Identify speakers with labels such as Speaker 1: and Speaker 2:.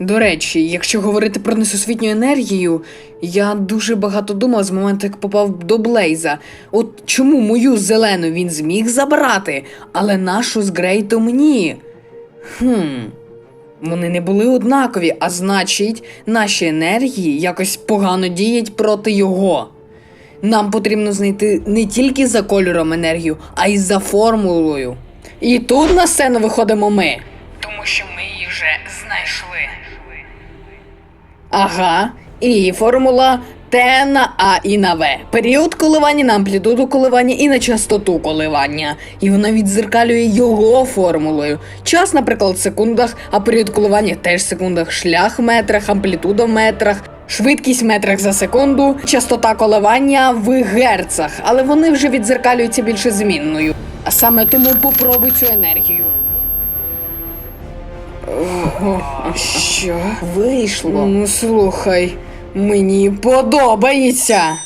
Speaker 1: До речі, якщо говорити про несусвітню енергію, я дуже багато думав з моменту, як попав до Блейза. От чому мою зелену він зміг забрати, але нашу з Грейтом ні? Хм. Вони не були однакові, а значить, наші енергії якось погано діють проти його. Нам потрібно знайти не тільки за кольором енергію, а й за формулою. І тут на сцену виходимо ми. Тому що ми знайшли. Ага, і формула Т на А і на В. Період коливання на амплітуду коливання і на частоту коливання. І вона відзеркалює його формулою. Час, наприклад, в секундах, а період коливання теж в секундах, шлях в метрах, амплітуда в метрах. Швидкість в метрах за секунду, частота коливання в герцах, але вони вже відзеркалюються більше змінною. А саме тому попробуй цю енергію. Ого, що? Вийшло. Ну слухай, мені подобається.